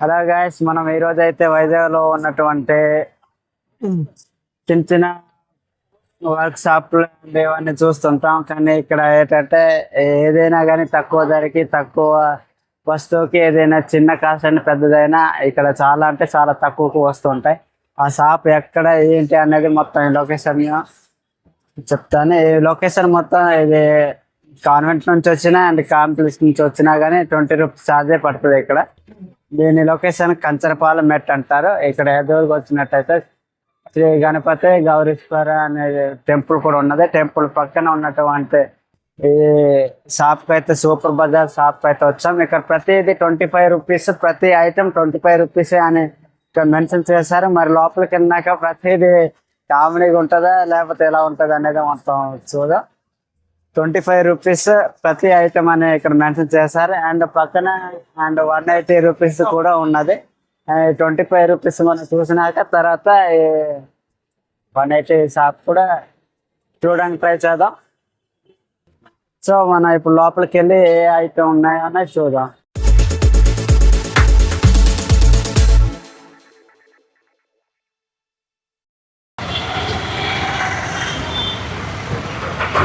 Hello guys మనం ఈ రోజు అయితే వైజాగ్లో ఉన్నటువంటి చిన్న చిన్న వర్క్ షాప్లు ఇవన్నీ చూస్తుంటాం. కానీ ఇక్కడ ఏంటంటే ఏదైనా కానీ తక్కువ ధరకి తక్కువ వస్తువుకి ఏదైనా చిన్న కాస్ట్ అని పెద్దదైనా ఇక్కడ చాలా అంటే చాలా తక్కువకు వస్తుంటాయి. ఆ షాప్ ఎక్కడ ఏంటి అనేది మొత్తం ఈ లొకేషన్ చెప్తాను. ఈ లొకేషన్ మొత్తం ఇది కాన్వెంట్ నుంచి వచ్చినా అండ్ కాంప్లెక్స్ నుంచి వచ్చినా కానీ ట్వంటీ రూపీస్ ఛార్జే పడుతుంది ఇక్కడ. దీని లొకేషన్ కంచరపాలెం మెట్ అంటారు. ఇక్కడ ఎదురుగా వచ్చినట్టయితే శ్రీ గణపతి గౌరీశ్వర అనే టెంపుల్ కూడా ఉన్నది. టెంపుల్ పక్కన ఉన్నటువంటి ఈ షాప్కి అయితే సూపర్ బజార్ షాప్కి అయితే వచ్చాం. ఇక్కడ ప్రతిది ట్వంటీ ఫైవ్ రూపీస్ ప్రతి ఐటమ్ ట్వంటీ ఫైవ్ రూపీస్ అని మెన్షన్ చేశారు. మరి లోపలికి వెళ్ళినాక ప్రతిది కామెడీగా ఉంటుందా? లేకపోతే ఎలా ఉంటుంది అనేది మొత్తం చూద్దాం. ట్వంటీ ఫైవ్ రూపీస్ ప్రతి ఐటమ్ అనే ఇక్కడ మెన్షన్ చేశారు. అండ్ పక్కన అండ్ వన్ ఎయిటీ రూపీస్ కూడా ఉన్నది. ట్వంటీ ఫైవ్ రూపీస్ మనం చూసినాక తర్వాత వన్ ఎయిటీ షాప్ కూడా చూడడానికి ట్రై చేద్దాం. సో మనం ఇప్పుడు లోపలికి వెళ్ళి ఏ ఐటమ్ ఉన్నాయో అనేది చూద్దాం.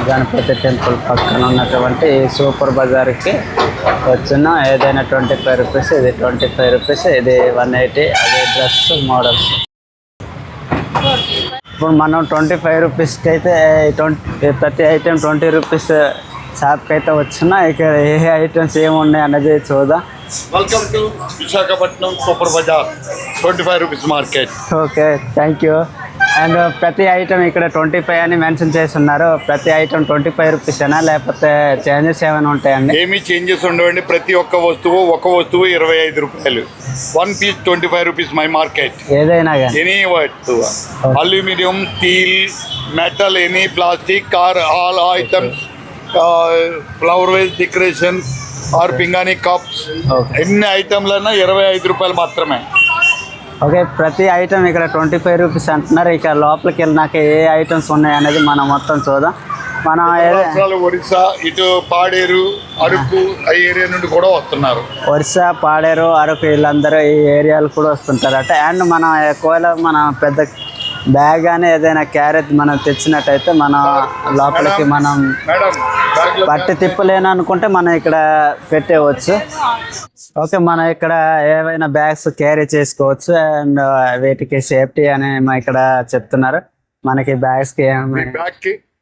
గణపతి టెంపుల్ పక్కన ఉన్నటువంటి సూపర్ బజార్కి వచ్చిన ఏదైనా ట్వంటీ ఫైవ్ రూపీస్ ఇది ట్వంటీ ఫైవ్ రూపీస్ ఇది వన్ ఎయిటీ అదే డ్రెస్ మోడల్స్. ఇప్పుడు మనం ట్వంటీ ఫైవ్ రూపీస్కి అయితే ట్వంటీ ప్రతి ఐటెం ట్వంటీ రూపీస్ షాప్కి అయితే వచ్చిన ఇక్కడ ఏ ఐటమ్స్ ఏమున్నాయి అన్నది చూద్దాం. Welcome to Visakhapatnam super bazaar twenty five rupees market okay thank you and ప్రతి ఐటమ్ ఇక్కడ ట్వంటీ ఫైవ్ అని మెన్షన్ చేస్తున్నారు. ప్రతి ఐటమ్ ట్వంటీ ఫైవ్ రూపీసేనా లేకపోతే చేంజెస్ ఏమైనా ఉంటాయండి? ఏమీ చేంజెస్ ఉండవండి. ప్రతి ఒక్క వస్తువు ఒక వస్తువు ఇరవై ఐదు రూపాయలు. One piece twenty five rupees my market ఏదైనా కానీ. ఎనీ వస్తువు. Aluminium steel metal any plastic car all items flower vase decoration or పింగాణి cups ఎన్ని ఐటమ్లైనా ఇరవై ఐదు రూపాయలు మాత్రమే. ఓకే ప్రతి ఐటమ్ ఇక్కడ ట్వంటీ ఫైవ్ రూపీస్ అంటున్నారు. ఇక లోపలికి వెళ్ళినాక ఏ ఐటమ్స్ ఉన్నాయి అనేది మనం మొత్తం చూద్దాం. మనం ఒరిస్సా ఇటు పాడేరు అరకు ఆ ఏరియా నుండి కూడా వస్తున్నారు. ఒరిస్సా పాడేరు అరకు వీళ్ళందరూ ఈ ఏరియాలు కూడా వస్తుంటారట అండ్ మనం ఒకవేళ మన పెద్ద బ్యాగ్ కానీ ఏదైనా క్యారెట్ మనం తెచ్చినట్టయితే మనం లోపలికి మనం మేడం పట్టి తిప్పలేను అనుకుంటే మనం ఇక్కడ పెట్టేయవచ్చు ఓకే మనం ఇక్కడ ఏవైనా బ్యాగ్స్ క్యారీ చేసుకోవచ్చు అండ్ వీటికి సేఫ్టీ అని మా ఇక్కడ చెప్తున్నారు. మనకి బ్యాగ్స్కి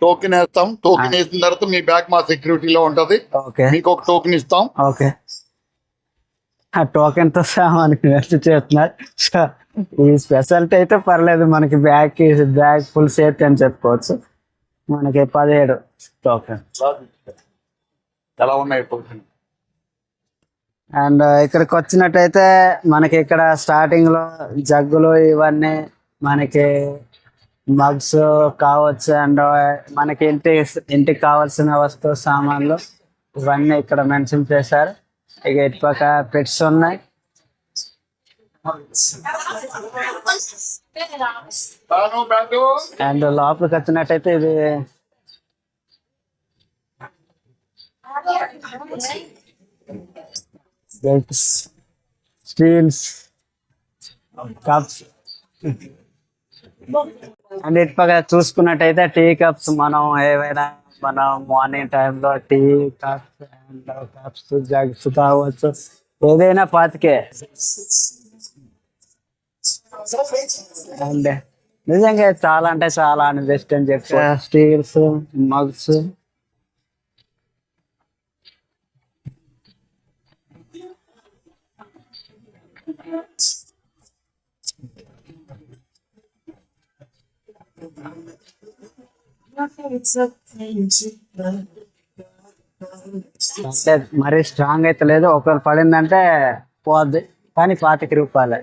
టోకెన్ వేస్తాం. టోకెన్ వేసిన తర్వాత మీ బ్యాగ్ మా సెక్యూరిటీలో ఉంటది. ఓకే. మీకు ఒక టోకెన్ ఇస్తాం. ఓకే. ఆ టోకెన్తో మనకి వెస్ట్ చేస్తున్నారు. ఈ స్పెషాలిటీ అయితే పర్లేదు మనకి బ్యాగ్ బ్యాగ్ ఫుల్ సేఫ్టీ అని చెప్పుకోవచ్చు. మనకి పదిహేడు. టోకెన్ ఎలా ఉన్నాయి టోకెన్ అండ్ ఇక్కడికి వచ్చినట్టయితే మనకి ఇక్కడ స్టార్టింగ్లో జగ్గులు ఇవన్నీ మనకి మగ్స్ కావచ్చు అండ్ మనకి ఇంటి ఇంటికి కావాల్సిన వస్తువు సామాన్లు ఇవన్నీ ఇక్కడ మెన్షన్ చేశారు. ఇక ఇటుపక్క పెట్స్ ఉన్నాయి. అండ్ లోపలికి వచ్చినట్టయితే ఇది బెల్ట్స్ స్టీల్స్ కప్స్ అండ్ ఇటు పక్క చూసుకున్నట్టయితే టీ కప్స్ మనం ఏవైనా మనం మార్నింగ్ టైంలో tea cups and cups jugs కావచ్చు. ఏదైనా పాతికే. అండ్ నిజంగా చాలా అంటే చాలా అని బెస్ట్ అని చెప్పి. స్టీల్స్ మగ్స్ అంటే మరీ స్ట్రాంగ్ అయితే లేదు ఒకవేళ పడిందంటే పోద్ది. కానీ పాతిక రూపాయలే.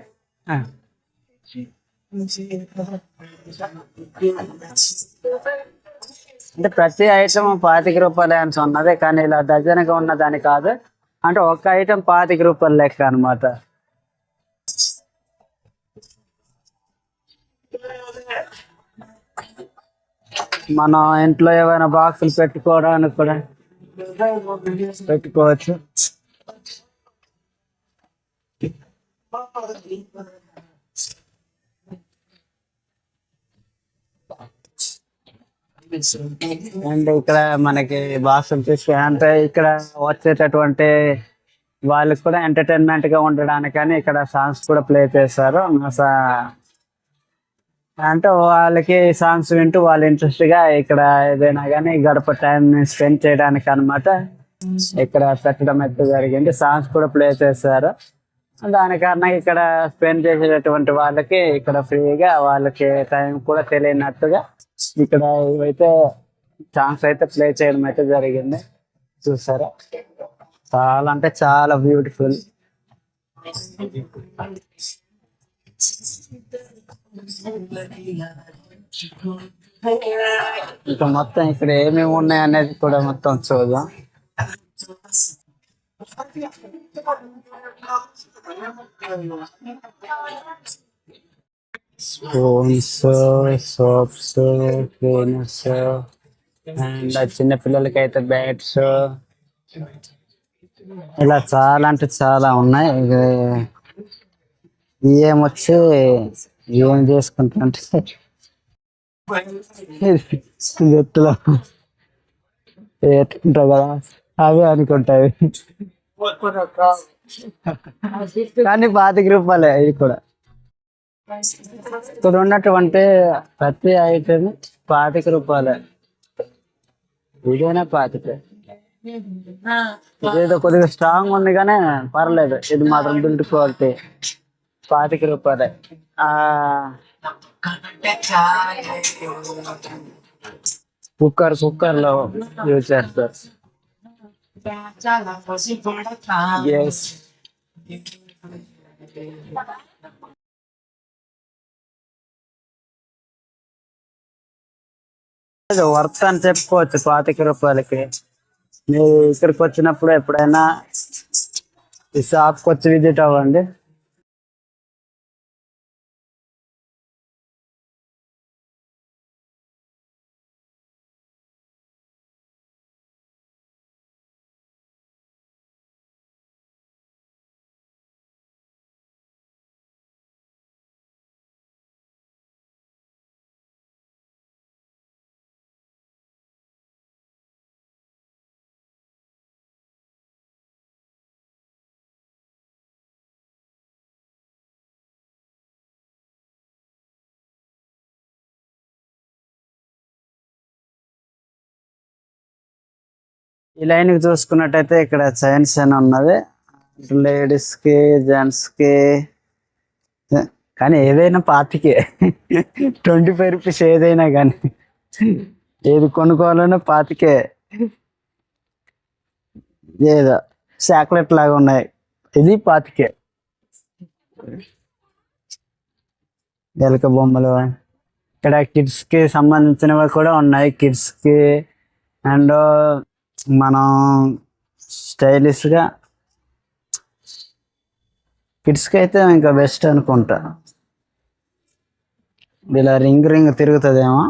అంటే ప్రతి ఐటమ్ పాతిక రూపాయలు అని ఉన్నది కానీ ఇలా డజన్గా ఉన్నదని కాదు. అంటే ఒక్క ఐటమ్ పాతిక రూపాయలు లెక్క అనమాట మన ఇంట్లో ఏమైనా బాక్సులు పెట్టుకోవడానికి కూడా పెట్టుకోవచ్చు. అండ్ ఇక్కడ మనకి బాక్స్ చూసి అంటే ఇక్కడ వచ్చేటటువంటి వాళ్ళకి కూడా ఎంటర్టైన్మెంట్గా ఉండడానికని ఇక్కడ సాంగ్స్ కూడా ప్లే చేస్తారు. సా- అంటే వాళ్ళకి సాంగ్స్ వింటూ వాళ్ళు ఇంట్రెస్ట్గా ఇక్కడ ఏదైనా కానీ గడప టైం స్పెండ్ చేయడానికి అన్నమాట ఇక్కడ పెట్టడం అయితే జరిగింది. సాంగ్స్ కూడా ప్లే చేశారు దాని కారణంగా ఇక్కడ స్పెండ్ చేసేటటువంటి వాళ్ళకి ఇక్కడ ఫ్రీగా వాళ్ళకి టైం కూడా తెలియనట్టుగా ఇక్కడ ఇవైతే సాంగ్స్ అయితే ప్లే చేయడం అయితే జరిగింది. చూసారా? చాలా అంటే చాలా బ్యూటిఫుల్ ఇంకా మొత్తం ఇక్కడ ఏమేమి ఉన్నాయి అనేది కూడా మొత్తం చూద్దాం. స్పూన్స్ సోప్స్ క్లీనర్స్ అండ్ చిన్న పిల్లలకి అయితే బ్యాట్స్ ఇలా చాలా అంటే చాలా ఉన్నాయి. ఏమొచ్చి ఏం చేసుకుంటుంటే ఎత్తులో ఎత్తుకుంటావు కదా అవి అనుకుంటాయి. కానీ పాతిక రూపాయలే ఇది కూడా. ఇక్కడ ఉన్నటువంటి ప్రతి ఐటమ్ పాతిక రూపాయలే. ఇదైనా పాతిక? ఇదేదో కొద్దిగా స్ట్రాంగ్ ఉంది కానీ పర్లేదు. ఇది మాత్రం బిల్డ్ క్వాలిటీ పాతిక రూపాయలే. కుక్కర్ కుక్కర్లో యూజ్ చేస్తారు. ఎస్ వర్త్ అని చెప్పుకోవచ్చు పాతిక రూపాయలకి. మీరు ఇక్కడికి వచ్చినప్పుడు ఎప్పుడైనా ఈ షాప్కి వచ్చి విజిట్ అవ్వండి. ఈ లైన్కి చూసుకున్నట్టయితే ఇక్కడ చైన్స్ అని ఉన్నది. లేడీస్కి జెంట్స్కి కానీ ఏదైనా పాతికే ట్వంటీ ఫైవ్ రూపీస్ ఏదైనా కానీ. ఏది కొనుక్కోవాలన్నా పాతికే ఏదో చాక్లెట్ లాగా ఉన్నాయి. ఇది పాతికే ఎలక బొమ్మలు. ఇక్కడ కిడ్స్కి సంబంధించినవి కూడా ఉన్నాయి. కిడ్స్కి అండ్ మనం స్టైలిష్గా కిడ్స్కి అయితే ఇంకా బెస్ట్ అనుకుంటా. ఇలా రింగ్ రింగ్ తిరుగుతుందేమో.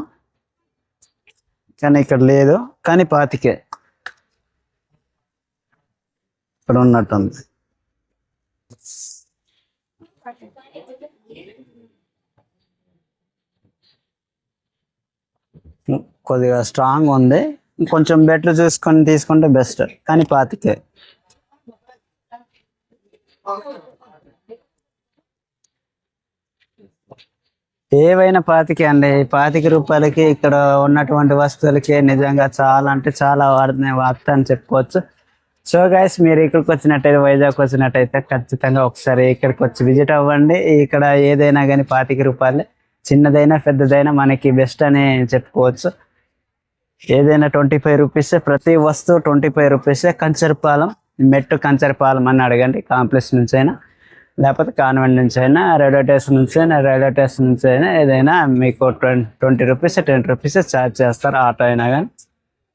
కానీ ఇక్కడ లేదు. కానీ పాతికే. ఇక్కడ ఉన్నట్టుంది. కొద్దిగా స్ట్రాంగ్ ఉంది. కొంచెం బెటర్ చూసుకొని తీసుకుంటే బెస్ట్. కానీ పాతికే. ఏవైనా పాతికే అండి. పాతిక రూపాయలకి ఇక్కడ ఉన్నటువంటి వస్తువులకి నిజంగా చాలా అంటే చాలా వాడుతున్నాయి వార్త అని చెప్పుకోవచ్చు. సో గైస్ మీరు ఇక్కడికి వచ్చినట్టయితే వైజాగ్ వచ్చినట్టయితే ఖచ్చితంగా ఒకసారి ఇక్కడికి వచ్చి విజిట్ అవ్వండి. ఇక్కడ ఏదైనా కానీ పాతిక రూపాయలే. చిన్నదైనా పెద్దదైనా మనకి బెస్ట్ అని చెప్పుకోవచ్చు. ఏదైనా ట్వంటీ ఫైవ్ రూపీస్ ప్రతి వస్తువు ట్వంటీ ఫైవ్ రూపీస్ కంచరపాలెం మెట్టు కంచరపాలెం అని అడగండి కాంప్లెక్స్ నుంచి అయినా లేకపోతే కాన్వెంట్ నుంచి అయినా రైల్వే స్టేషన్ నుంచి అయినా రైల్వే స్టేషన్ నుంచి అయినా ఏదైనా మీకు twenty twenty rupees ten rupees charge చేస్తారు ఆటో అయినా కానీ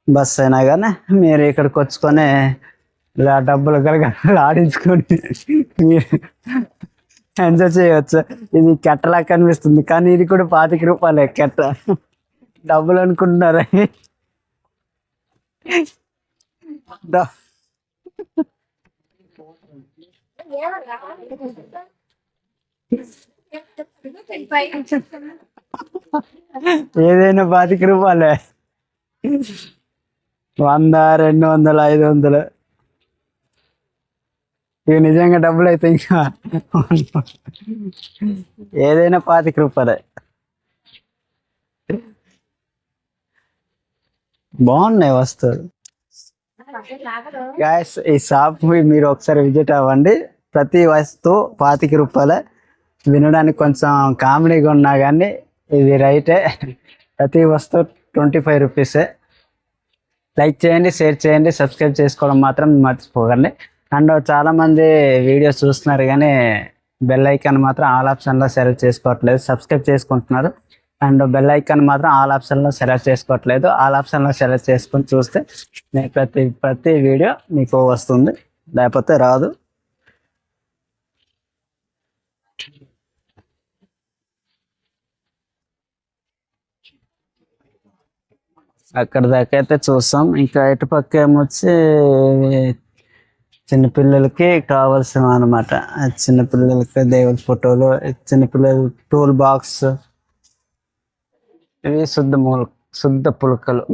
బస్ అయినా కానీ మీరు ఇక్కడికి వచ్చుకొని ఇలా డబ్బులు కనుక ఆడించుకొని మీరు ఎంజాయ్ చేయవచ్చు ఇది కెట్టలా కనిపిస్తుంది కానీ ఇది కూడా పాతిక రూపాయలే కెట్ట. డబ్బులు అనుకుంటున్నారా. ఏదైనా పాతిక రూపాయలే వంద రెండు వందలు ఐదు వందలు ఇవి నిజంగా డబ్బులు అయితే ఇంకా ఏదైనా పాతిక రూపాయలే బాగున్నాయి వస్తువులు. గ్యాస్ ఈ షాప్ మీరు ఒకసారి విజిట్ అవ్వండి. ప్రతి వస్తువు పాతిక రూపాయలే. వినడానికి కొంచెం కామెడీగా ఉన్నా కానీ ఇది రైటే. ప్రతి వస్తువు ట్వంటీ ఫైవ్ రూపీసే లైక్ చేయండి షేర్ చేయండి సబ్స్క్రైబ్ చేసుకోవడం మాత్రం మర్చిపోకండి. అండ్ చాలా మంది వీడియోస్ చూస్తున్నారు కానీ బెల్ ఐకాన్ మాత్రం ఆల్ ఆప్షన్లో సెలెక్ట్ చేసుకోవట్లేదు. సబ్స్క్రైబ్ చేసుకుంటున్నారు. అండ్ బెల్ ఐకాన్ మాత్రం ఆల్ ఆప్షన్లో సెలెక్ట్ చేసుకోవట్లేదు. ఆల్ ఆప్షన్లో సెలెక్ట్ చేసుకుని చూస్తే మీకు ప్రతి ప్రతి వీడియో మీకు వస్తుంది. లేకపోతే రాదు. అక్కడ దాకా అయితే చూస్తాం. ఇంకా ఇటు పక్క ఏమొచ్చి చిన్నపిల్లలకి కావాల్సిన అనమాట చిన్నపిల్లలకి దేవుడి ఫోటోలు చిన్నపిల్లల టూల్ బాక్స్ ఇవి శుద్ధ మూల శుద్ధ పులకలు.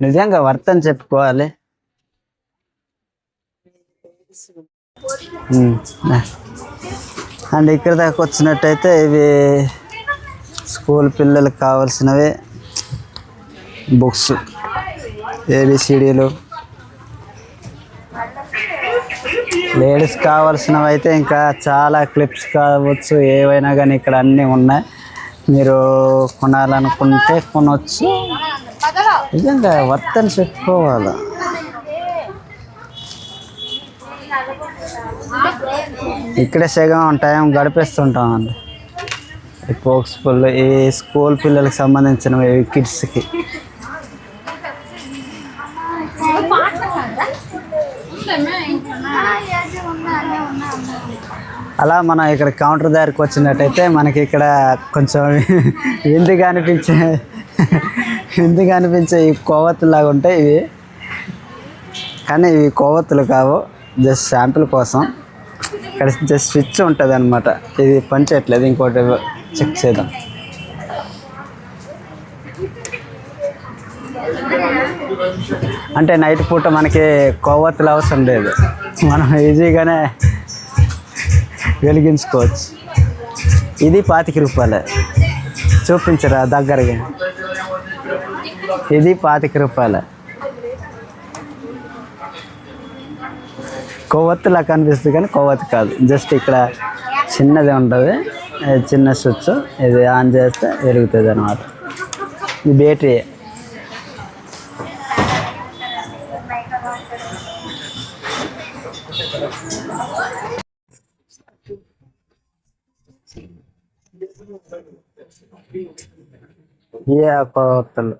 నిజంగా వర్తని చెప్పుకోవాలి. అండ్ ఇక్కడ దాకా వచ్చినట్టయితే ఇవి స్కూల్ పిల్లలకు కావాల్సినవి బుక్స్ ఏబిసిడీలు లేడీస్ కావాల్సినవి అయితే ఇంకా చాలా క్లిప్స్ కావచ్చు ఏవైనా కానీ ఇక్కడ అన్నీ ఉన్నాయి. మీరు కొనాలనుకుంటే కొనవచ్చు నిజంగా వర్త్ అని చెప్పుకోవాలి? ఇక్కడే సగం టైం గడిపేస్తుంటాం అండి ఈ పోక్స్ పుల్లు ఈ స్కూల్ పిల్లలకు సంబంధించినవి కిడ్స్కి. అలా మనం ఇక్కడ కౌంటర్ దగ్గరికి వచ్చినట్టయితే మనకి ఇక్కడ కొంచెం విందుగా అనిపించే విందుగా అనిపించే ఈ కొవ్వొత్తులు లాగా ఉంటాయి ఇవి. కానీ ఇవి కొవ్వొత్తులు కావు జస్ట్ షాంపుల్ కోసం. ఇక్కడ జస్ట్ స్విచ్ ఉంటుంది అనమాట ఇది పనిచేయట్లేదు ఇంకోటి చెక్ చేద్దాం. అంటే నైట్ పూట మనకి కొవ్వొత్తులు అవసరం లేదు. మనం ఈజీగానే వెలిగించుకోవచ్చు. ఇది పాతిక రూపాయలే. చూపించరా దగ్గరగా. ఇది పాతిక రూపాయలే. కొవ్వొత్తులా కనిపిస్తుంది కానీ కొవ్వొత్తు కాదు. జస్ట్ ఇక్కడ చిన్నది ఉంటుంది. చిన్న స్విచ్. ఇది ఆన్ చేస్తే వెలుగుతుంది అనమాట ఇది బ్యాటరీ. ఏ కొవ్వొత్తులు